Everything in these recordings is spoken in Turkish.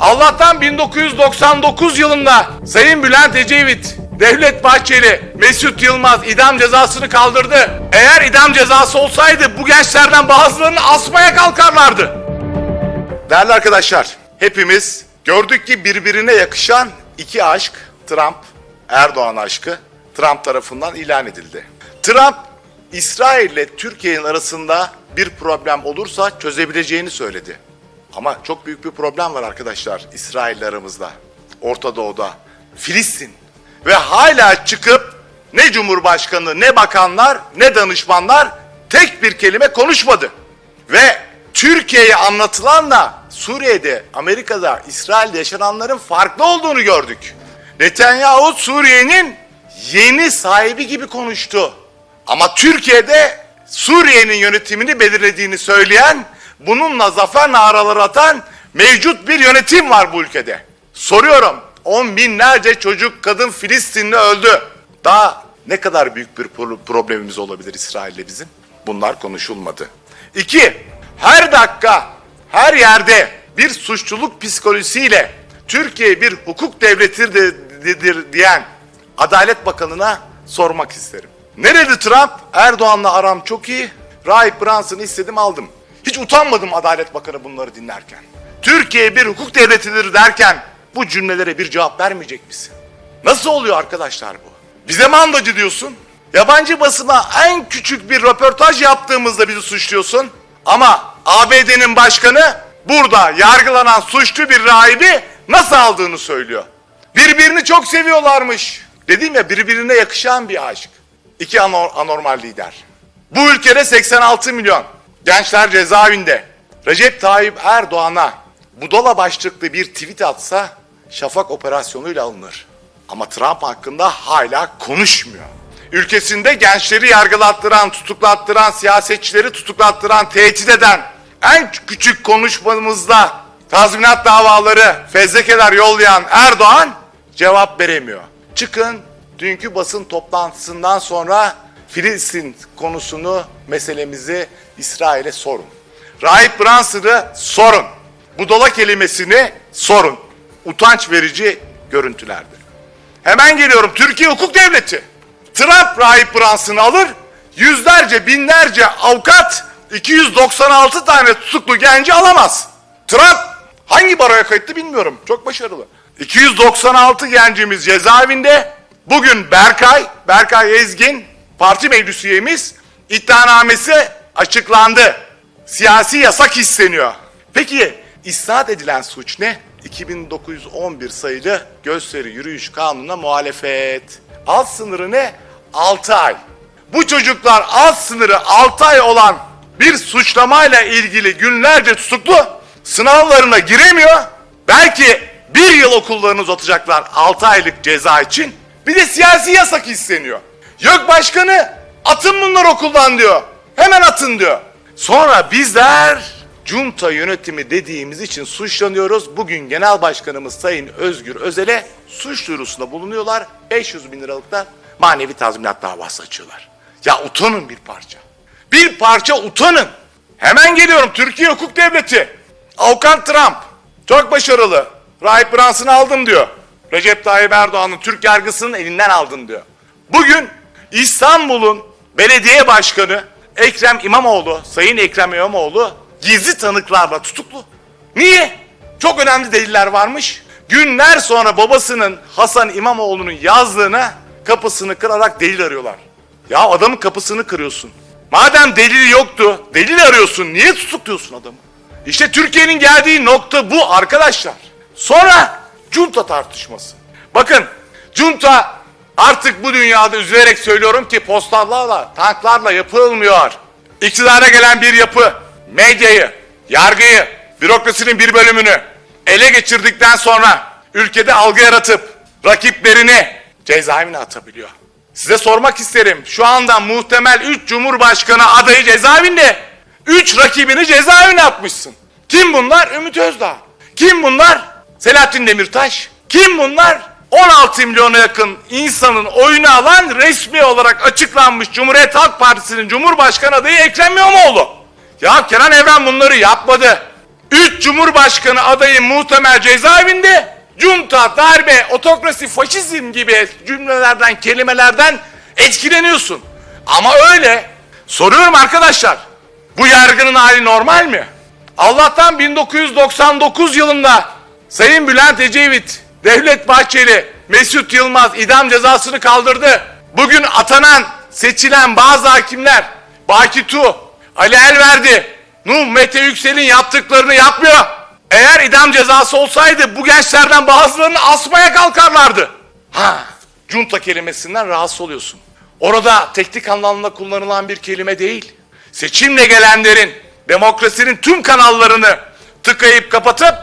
Allah'tan 1999 yılında Sayın Bülent Ecevit, Devlet Bahçeli, Mesut Yılmaz idam cezasını kaldırdı. Eğer idam cezası olsaydı bu gençlerden bazılarını asmaya kalkarlardı. Değerli arkadaşlar, hepimiz gördük ki birbirine yakışan iki aşk, Trump, Erdoğan aşkı, Trump tarafından ilan edildi. Trump, İsrail ile Türkiye'nin arasında bir problem olursa çözebileceğini söyledi. Ama çok büyük bir problem var arkadaşlar İsrail aramızda, Orta Doğu'da, Filistin. Ve hala çıkıp ne Cumhurbaşkanı, ne bakanlar, ne danışmanlar tek bir kelime konuşmadı. Ve Türkiye'ye anlatılanla Suriye'de, Amerika'da, İsrail'de yaşananların farklı olduğunu gördük. Netanyahu Suriye'nin yeni sahibi gibi konuştu. Ama Türkiye'de Suriye'nin yönetimini belirlediğini söyleyen, bununla zafer naraları atan mevcut bir yönetim var bu ülkede. Soruyorum, on binlerce çocuk, kadın Filistinli öldü. Daha ne kadar büyük bir pro- problemimiz olabilir İsrail'le bizim? Bunlar konuşulmadı. İki, her dakika, her yerde bir suçluluk psikolojisiyle Türkiye bir hukuk devletidir diyen Adalet Bakanı'na sormak isterim. Ne dedi Trump? Erdoğan'la aram çok iyi. Rahip Brunson'ı istedim aldım. Hiç utanmadım Adalet Bakanı bunları dinlerken. Türkiye bir hukuk devletidir derken bu cümlelere bir cevap vermeyecek misin? Nasıl oluyor arkadaşlar bu? Bize mandacı diyorsun. Yabancı basına en küçük bir röportaj yaptığımızda bizi suçluyorsun. Ama ABD'nin başkanı burada yargılanan suçlu bir rahibi nasıl aldığını söylüyor. Birbirini çok seviyorlarmış. Dedim ya birbirine yakışan bir aşk. İki anor- anormal lider. Bu ülkede 86 milyon gençler cezaevinde. Recep Tayyip Erdoğan'a budala başlıklı bir tweet atsa şafak operasyonuyla alınır. Ama Trump hakkında hala konuşmuyor. Ülkesinde gençleri yargılattıran, tutuklattıran, siyasetçileri tutuklattıran, tehdit eden en küçük konuşmamızda tazminat davaları, fezlekeler yollayan Erdoğan cevap veremiyor. Çıkın dünkü basın toplantısından sonra Filistin konusunu, meselemizi İsrail'e sorun. Rahip Brunson'ı sorun. Budala kelimesini sorun. Utanç verici görüntülerdir. Hemen geliyorum. Türkiye hukuk devleti. Trump Rahip Brunson'ı alır. Yüzlerce, binlerce avukat 296 tane tutuklu genci alamaz. Trump hangi baroya kayıtlı bilmiyorum. Çok başarılı. 296 gencimiz cezaevinde. Bugün Berkay, Berkay Ezgin, parti meclis üyemiz iddianamesi açıklandı. Siyasi yasak isteniyor. Peki isnat edilen suç ne? 2911 sayılı gösteri yürüyüş kanununa muhalefet. Alt sınırı ne? 6 ay. Bu çocuklar alt sınırı 6 ay olan bir suçlamayla ilgili günlerce tutuklu sınavlarına giremiyor. Belki bir yıl okullarını uzatacaklar 6 aylık ceza için. Bir de siyasi yasak isteniyor. Yok başkanı atın bunları okuldan diyor. Hemen atın diyor. Sonra bizler junta yönetimi dediğimiz için suçlanıyoruz. Bugün Genel Başkanımız Sayın Özgür Özel'e suç duyurusunda bulunuyorlar. 500 bin liralıktan manevi tazminat davası açıyorlar. Ya utanın bir parça. Bir parça utanın. Hemen geliyorum Türkiye Hukuk Devleti. Avukat Trump çok başarılı. Rahip Brunson'ı aldım diyor. Recep Tayyip Erdoğan'ın Türk yargısının elinden aldın diyor. Bugün İstanbul'un belediye başkanı Ekrem İmamoğlu, Sayın Ekrem İmamoğlu gizli tanıklarla tutuklu. Niye? Çok önemli deliller varmış. Günler sonra babasının Hasan İmamoğlu'nun yazdığına kapısını kırarak delil arıyorlar. Ya adamın kapısını kırıyorsun. Madem delili yoktu, delil arıyorsun. Niye tutukluyorsun adamı? İşte Türkiye'nin geldiği nokta bu arkadaşlar. Sonra junta tartışması. Bakın junta artık bu dünyada üzülerek söylüyorum ki postallarla, tanklarla yapılmıyor. İktidara gelen bir yapı medyayı, yargıyı, bürokrasinin bir bölümünü ele geçirdikten sonra ülkede algı yaratıp rakiplerini cezaevine atabiliyor. Size sormak isterim. Şu anda muhtemel 3 Cumhurbaşkanı adayı cezaevinde. 3 rakibini cezaevine atmışsın. Kim bunlar? Ümit Özdağ. Kim bunlar? Selahattin Demirtaş. Kim bunlar? 16 milyona yakın insanın oyunu alan resmi olarak açıklanmış Cumhuriyet Halk Partisi'nin Cumhurbaşkanı adayı Ekrem İmamoğlu. Ya Kenan Evren bunları yapmadı. 3 Cumhurbaşkanı adayı muhtemel cezaevinde. Junta, darbe, otokrasi, faşizm gibi cümlelerden, kelimelerden etkileniyorsun. Ama öyle. Soruyorum arkadaşlar. Bu yargının hali normal mi? Allah'tan 1999 yılında Sayın Bülent Ecevit, Devlet Bahçeli, Mesut Yılmaz idam cezasını kaldırdı. Bugün atanan, seçilen bazı hakimler Baki Tu, Ali Elverdi, Nuh Mete Yüksel'in yaptıklarını yapmıyor. Eğer idam cezası olsaydı bu gençlerden bazılarını asmaya kalkarlardı. Ha, junta kelimesinden rahatsız oluyorsun. Orada teknik anlamda kullanılan bir kelime değil. Seçimle gelenlerin demokrasinin tüm kanallarını tıkayıp kapatıp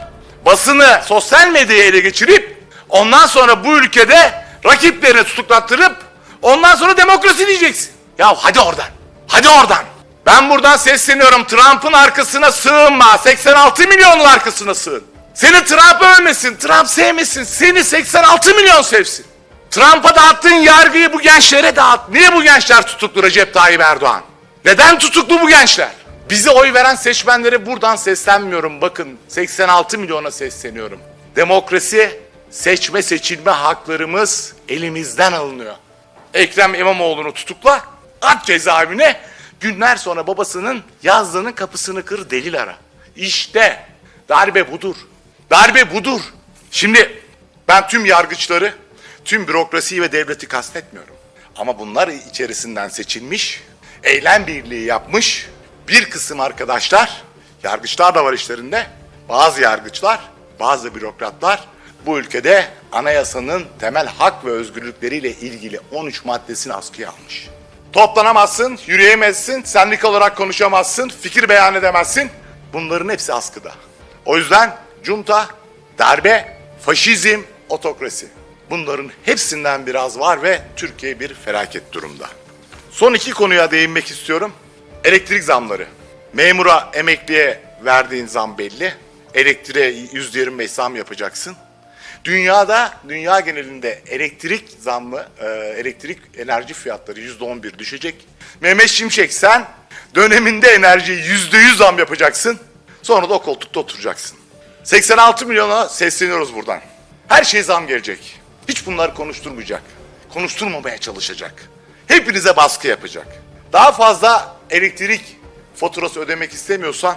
basını sosyal medyaya ele geçirip ondan sonra bu ülkede rakiplerini tutuklattırıp ondan sonra demokrasi diyeceksin. Ya hadi oradan. Hadi oradan. Ben buradan sesleniyorum. Trump'ın arkasına sığınma. 86 milyonun arkasına sığın. Seni Trump övmesin, Trump sevmesin. Seni 86 milyon sevsin. Trump'a dağıttığın yargıyı bu gençlere dağıt. Niye bu gençler tutuklu Recep Tayyip Erdoğan? Neden tutuklu bu gençler? Bize oy veren seçmenlere buradan seslenmiyorum. Bakın 86 milyona sesleniyorum. Demokrasi, seçme seçilme haklarımız elimizden alınıyor. Ekrem İmamoğlu'nu tutukla, at cezaevine. Günler sonra babasının yazdığının kapısını kır delil ara. İşte darbe budur. Darbe budur. Şimdi ben tüm yargıçları, tüm bürokrasiyi ve devleti kastetmiyorum. Ama bunlar içerisinden seçilmiş, eylem birliği yapmış bir kısım arkadaşlar, yargıçlar da var işlerinde. Bazı yargıçlar, bazı bürokratlar bu ülkede anayasanın temel hak ve özgürlükleriyle ilgili 13 maddesini askıya almış. Toplanamazsın, yürüyemezsin, sendika olarak konuşamazsın, fikir beyan edemezsin. Bunların hepsi askıda. O yüzden junta, darbe, faşizm, otokrasi. Bunların hepsinden biraz var ve Türkiye bir felaket durumda. Son iki konuya değinmek istiyorum. Elektrik zamları. Memura, emekliye verdiğin zam belli. Elektriğe yüzde yirmi beş zam yapacaksın. Dünyada, dünya genelinde elektrik zammı, e, elektrik enerji fiyatları yüzde on bir düşecek. Mehmet Şimşek sen döneminde enerjiye yüzde yüz zam yapacaksın. Sonra da o koltukta oturacaksın. 86 milyona sesleniyoruz buradan. Her şey zam gelecek. Hiç bunları konuşturmayacak. Konuşturmamaya çalışacak. Hepinize baskı yapacak. Daha fazla elektrik faturası ödemek istemiyorsan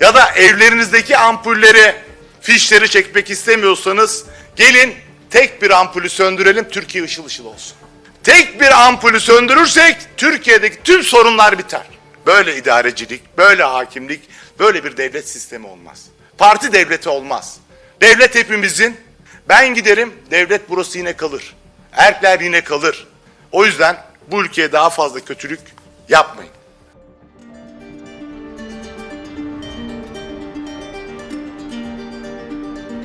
ya da evlerinizdeki ampulleri, fişleri çekmek istemiyorsanız gelin tek bir ampulü söndürelim Türkiye ışıl ışıl olsun. Tek bir ampulü söndürürsek Türkiye'deki tüm sorunlar biter. Böyle idarecilik, böyle hakimlik, böyle bir devlet sistemi olmaz. Parti devleti olmaz. Devlet hepimizin. Ben giderim, devlet burası yine kalır. Erkler yine kalır. O yüzden bu ülkeye daha fazla kötülük yapmayın.